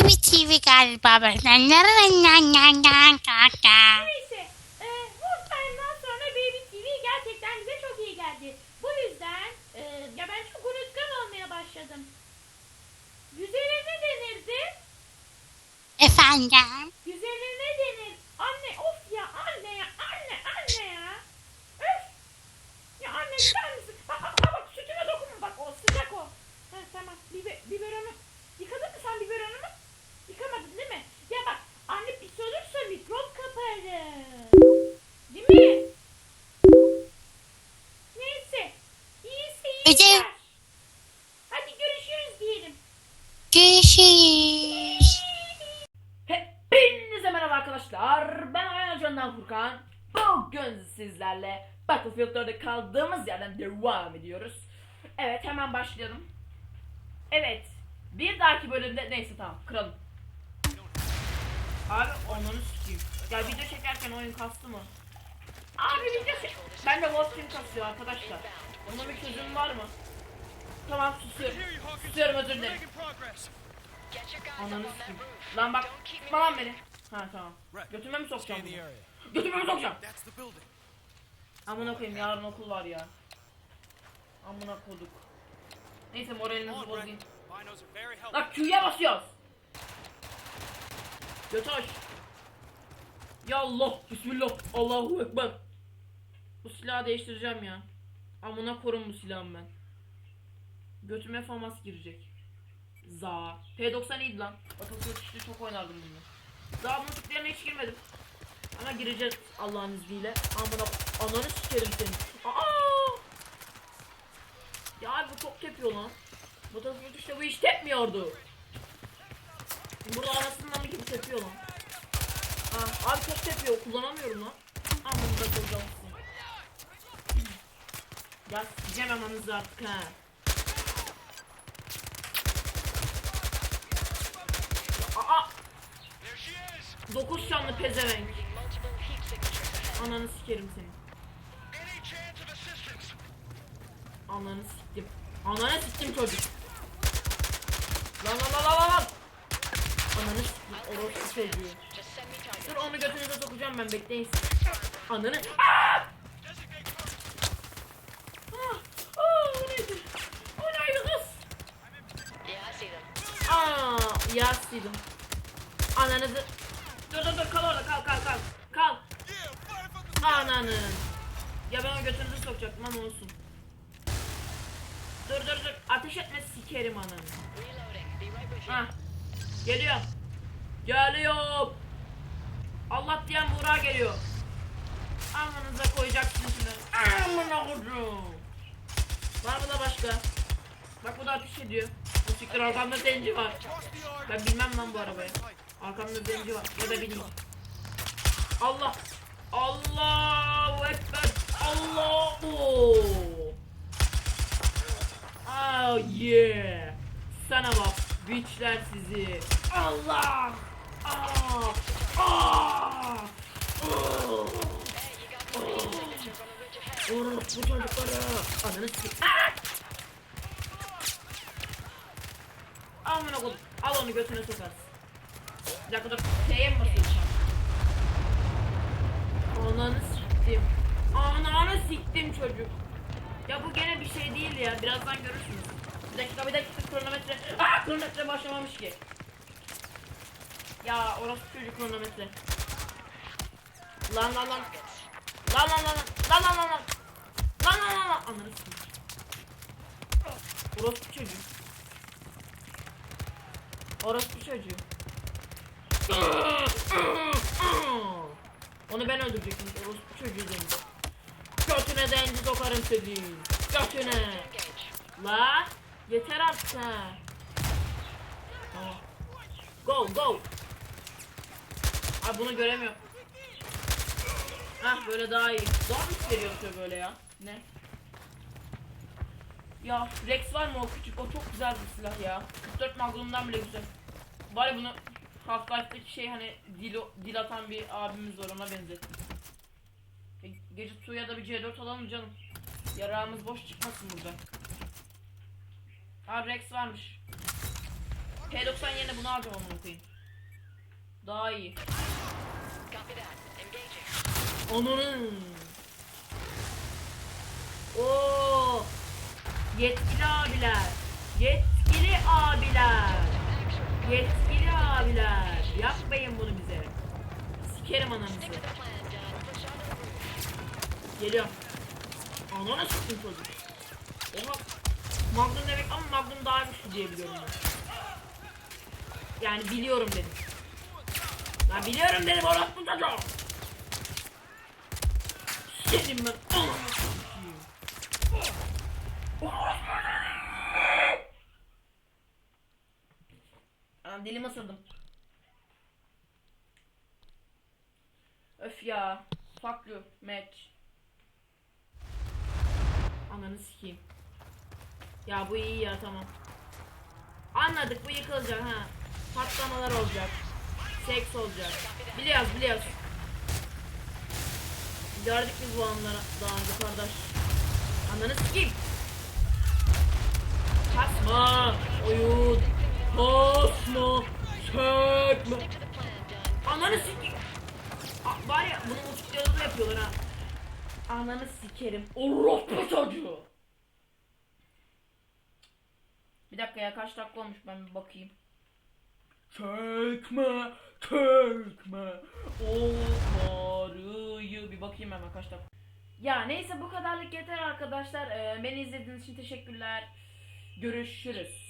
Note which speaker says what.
Speaker 1: Baby TV galiba.
Speaker 2: Neyse. E, Wolfen'den sonra Baby TV gerçekten bize çok iyi geldi. Bu yüzden e, ya ben çok unutkan olmaya başladım. Güzele ne denirdi?
Speaker 1: Efendim?
Speaker 2: Güzele ne denir? Anne of ya anne ya anne anne ya. Öf. Ya anne gider misin? Bak bak bak, bak sütüme dokunma bak o sıcak o. Ha, tamam biber, biberonu. İşler. Hadi görüşürüz diyelim.
Speaker 1: Görüşürüz.
Speaker 3: Hepinize merhaba arkadaşlar. Ben Ayhan Can'dan Furkan. Bugün sizlerle Battlefield 4'te kaldığımız yerden devam ediyoruz. Evet hemen başlayalım. Evet. Bir dahaki bölümde neyse tamam kıralım. Abi onları sikeyim. Ya video çekerken oyun kastı mı? Abi video çek. Ben de Wolf Team kasıyor arkadaşlar. Onun bir çözümü var mı? Tamam susuyorum. Susuyorum özür dilerim. Ananı sikeyim. Lan bak tutma lan beni. Ha tamam. Götüme mi sokacağım bunu? Götüme mi sokacağım? Amına koyayım yarın okul var ya. Amına koduk. Neyse moralinizi bozayım. Lan Q'ya basıyoruz. Aç. Ya Allah. Bismillah. Allahu Ekber. Bu silahı değiştireceğim ya. Amına korun bu silahım ben. Götüme famas girecek. Za. P90 iyiydi lan. Battlefield işte çok oynardım bunu. Daha bunun tıklarına hiç girmedim. Ama gireceğiz Allah'ın izniyle. Amına ananı sikerim seni. Aa! Ya bu çok tepiyor lan. Battlefield işte bu hiç tepmiyordu. Burada anasından gibi tepiyor lan. Ha, abi çok tepiyor kullanamıyorum lan. Amına koyacağım. Ya sikeceğim amanızı artık ha. Aa!
Speaker 4: There she is.
Speaker 3: 9 şanlı pezevenk. Ananı sikerim seni. Ananı siktim. Ananı siktim çocuk. Lan lan lan lan lan. Ananı siktim. Orospu çocuğu. Dur onu götünüze sokacağım ben bekleyin. Ananı. Aa!
Speaker 4: Designate
Speaker 3: Ah! Aa, o neydi? O neydi kız? Aa, yastıydım. Ananızı. Dur dur dur kal orada kal kal kal. Kal. Ananı. Ya ben o götünüzü sokacaktım ama olsun. Dur dur dur. Ateş etme sikerim ananı. Ha. Geliyor. Geliyor. Allah diyen Buğra geliyor. Amanıza koyacaksınız şimdi. Amına koyduğum. Var mı da başka? Bak bu da ateş ediyor. Bu siktir arkamda zenci var. Ben bilmem lan bu arabayı. Arkamda zenci var. Ya da bileyim. Allah. Allahu Ekber. Allahu. Oh yeah. Sana bak. Bitchler sizi. Allah. Ah. Ah. Oh. Vurur bu çocukları. Ananı sikeyim. Ah! Amına koydum. Al onu götüne sokarsın. Bir dakika dur. T'ye mi basıyorsun? Ananı siktim. Ananı siktim çocuk. Ya bu gene bir şey değil ya. Birazdan görürsünüz. Bir dakika bir dakika kronometre. Aa kronometre başlamamış ki. Ya orası çocuk kronometre. Lan lan. Lan lan lan lan. Lan lan lan lan. Lan lan lan lan. Ananı siktim. Orası çocuk. Orospu çocuğu. Onu ben öldürecektim. Orospu çocuğu demiş. Götüne zenci sokarım seni. Götüne. La. Yeter artık ha. Go go. Abi bunu göremiyorum. Hah böyle daha iyi. Daha mı veriyor böyle ya? Ne? Ya Rex var mı o küçük? O çok güzel bir silah ya. 44 Magnum'dan bile güzel. Bari bunu Half-Life'daki şey hani dil, dil atan bir abimiz var ona benzettim. E, gece suya da bir C4 alalım canım. Yarağımız boş çıkmasın burada. Aa Rex varmış. P90 yerine bunu alacağım onu koyayım. Daha iyi. Onun. Oo. Yetkili abiler. Yetkili abiler. Yetkili abiler. Yapmayın bunu bize. Sikerim ananızı. Geliyorum. Ananı sıktım çocuk. Oha. Magnum demek ama Magnum daha güçlü diye biliyorum ben. Yani biliyorum dedim. Ben biliyorum dedim orospu çocuğu. Senin ben ananı sikeyim. Aa, dilimi ısırdım. Öf ya. Fuck you. Match. Ananı sikeyim. Ya bu iyi ya tamam. Anladık bu yıkılacak ha. Patlamalar olacak. Seks olacak. Biliyoruz biliyoruz. Gördük biz bu anları daha önce kardeş. Ananı sikeyim. Kasma. Oyun. Kasma. Çekme. Ananı sikeyim. Aa, Var ya bunun uçuklarını da yapıyorlar ha. Ananı sikerim. Orospu çocuğu. Bir dakika ya kaç dakika olmuş ben bir bakayım. Çekme, çekme. O karıyı bir bakayım hemen kaç dakika. Ya neyse bu kadarlık yeter arkadaşlar. Ee, beni izlediğiniz için teşekkürler. Görüşürüz.